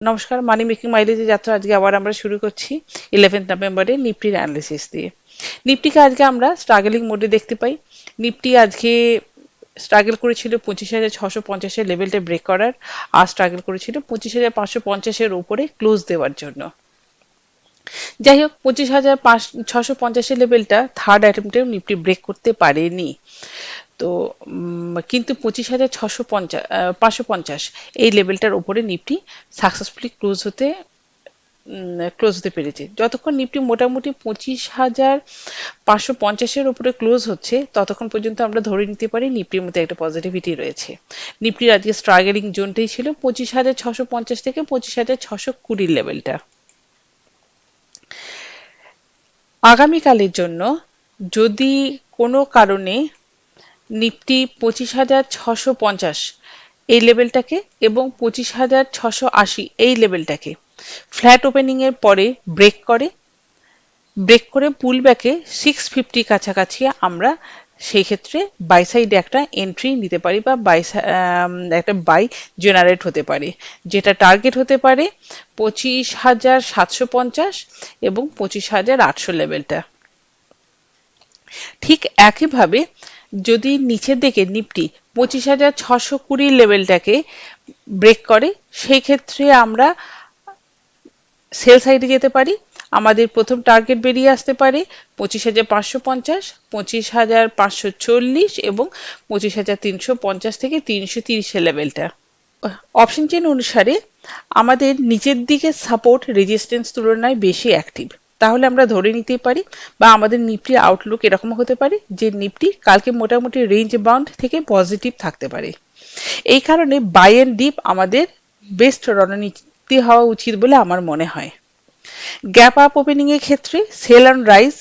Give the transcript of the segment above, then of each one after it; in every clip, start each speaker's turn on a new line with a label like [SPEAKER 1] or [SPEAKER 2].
[SPEAKER 1] নমস্কার, মানি মেকিং মাইলেজের যাত্রা আজকে আবার আমরা শুরু করছি ইলেভেন্থ নভেম্বরে নিফটির অ্যানালিসিস দিয়ে। নিফটিকে আজকে আমরা স্ট্রাগলিং মোডে দেখতে পাই। নিফটি আজকে স্ট্রাগল করেছিল পঁচিশ হাজার ছশো পঞ্চাশের লেভেলটা ব্রেক করার, আর স্ট্রাগল করেছিল পঁচিশ হাজার পাঁচশো পঞ্চাশের ওপরে ক্লোজ দেওয়ার জন্য। যাই হোক, পঁচিশ হাজার পাঁচ ছশো পঞ্চাশের লেভেলটা থার্ড অ্যাটেম্পটেও নিফটি ব্রেক করতে পারেনি। তো কিন্তু পঁচিশ হাজার ছশো পঞ্চাশ পাঁচশো পঞ্চাশ এই লেভেলটার উপরে নিফটি সাকসেসফুলি ক্লোজ হতে ক্লোজ হতে পেরেছে। যতক্ষণ নিফটি মোটামুটি পঁচিশ হাজার পাঁচশো পঞ্চাশের উপরে ক্লোজ হচ্ছে, ততক্ষণ পর্যন্ত আমরা ধরে নিতে পারি নিফটির মধ্যে একটা পজিটিভিটি রয়েছে। নিফটির আজকে স্ট্রাগলিং জোনটাই ছিল পঁচিশ হাজার ছশো পঞ্চাশ থেকে পঁচিশ হাজার ছশো কুড়ির লেভেলটা। আগামীকালের জন্য যদি কোনো কারণে নিফটি পঁচিশ হাজার ছশো পঞ্চাশ। এই লেভেলটাকে এবং পঁচিশ হাজার ছশো আশি, এই লেভেলটাকে। ফ্ল্যাট ওপেনিং এর পরে ব্রেক করে। ব্রেক করে পুল ব্যাকে সিক্স ফিফটি কাছাকাছি আমরা সেই ক্ষেত্রে বাই সাইডে একটা এন্ট্রি নিতে পারি বা বাই একটা বাই জেনারেট হতে পারে, যেটা টার্গেট হতে পারে পঁচিশ হাজার সাতশো পঞ্চাশ এবং পঁচিশ হাজার আটশো লেভেলটা। ঠিক একইভাবে যদি নিচের দিকে নিফটি পঁচিশ হাজার ছশো কুড়ি লেভেলটাকে ব্রেক করে সেই ক্ষেত্রে আমরা সেল সাইডে যেতে পারি। আমাদের প্রথম টার্গেট বেরিয়ে আসতে পারে পঁচিশ হাজার পাঁচশো পঞ্চাশ, পঁচিশ হাজার পাঁচশো চল্লিশ এবং পঁচিশ হাজার তিনশো পঞ্চাশ থেকে তিনশো তিরিশের লেভেলটা অপশন চেন অনুসারে আমাদের নিচের দিকে সাপোর্ট রেজিস্ট্যান্স তুলনায় বেশি অ্যাক্টিভ তাহলে আমরা ধরে নিতে পারি বা আমাদের নিফটি আউটলুক এরকম হতে পারে যে নিফটি কালকে মোটামুটি রেঞ্জ বাউন্ড থেকে পজিটিভ থাকতে পারে। এই কারণে বাই এন্ড ডিপ আমাদের বেস্ট রণনীতি হওয়া উচিত বলে আমার মনে হয়। গ্যাপ আপ ওপেনিং এর ক্ষেত্রে সেল অ্যান্ড রাইজ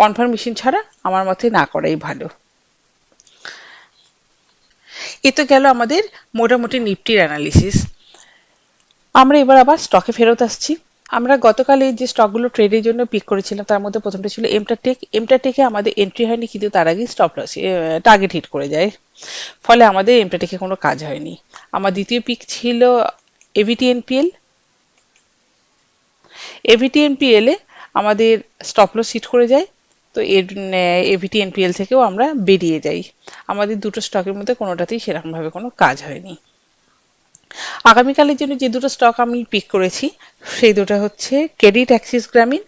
[SPEAKER 1] কনফার্মেশন ছাড়া আমার মতে না করাই ভালো। এ তো গেল আমাদের মোটামুটি নিফটির অ্যানালিসিস আমরা এবার আবার স্টকে ফেরত আসছি। আমরা গতকাল এই যে স্টকগুলো ট্রেডের জন্য পিক করেছিলাম, তার মধ্যে প্রথমটা ছিল এমটা টেক এমটা টেকে আমাদের এন্ট্রি হয়নি, কিন্তু তার আগে স্টপ লস টার্গেট হিট করে যায়। ফলে আমাদের এমটা টেকে কোনো কাজ হয়নি। আমার দ্বিতীয় পিক ছিল এভিটি এনপিএল এভিটি এনপিএল আমাদের স্টপ লস হিট করে যায়, তো এর এভিটি এনপিএল থেকেও আমরা বেরিয়ে যাই। আমাদের দুটো স্টকের মধ্যে কোনোটাতেই সেরকমভাবে কোনো কাজ হয়নি। আগামীকালের জন্য যে দুটো স্টক আমি পিক করেছি, সেই দুটো হচ্ছে ক্রেডিট অ্যাক্সিস গ্রামীণ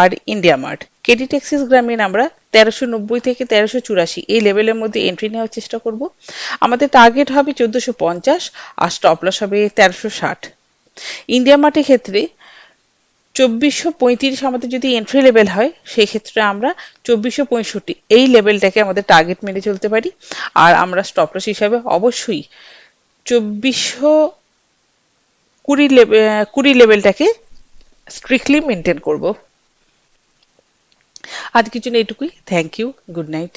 [SPEAKER 1] আর India Mart Credit Access Grameen আমরা তেরোশো নব্বই থেকে তেরোশো চুরাশি এই লেভেলের মধ্যে এন্ট্রি নেওয়ার চেষ্টা করব। আমাদের টার্গেট হবে চোদ্দোশো পঞ্চাশ আর স্টপ লস হবে তেরোশো ষাট। ইন্ডিয়া মার্টের ক্ষেত্রে চব্বিশশো পঁয়ত্রিশ আমাদের যদি এন্ট্রি লেভেল হয়, সেই ক্ষেত্রে আমরা চব্বিশশো পঁয়ষট্টি এই লেভেলটাকে আমাদের টার্গেট মেনে চলতে পারি। আর আমরা স্টপ লস হিসাবে অবশ্যই চব্বিশশো কুড়ি লেভেল কুড়ি লেভেলটাকে স্ট্রিক্টলি মেনটেন করব। আজকের জন্য এটুকুই। Thank you good night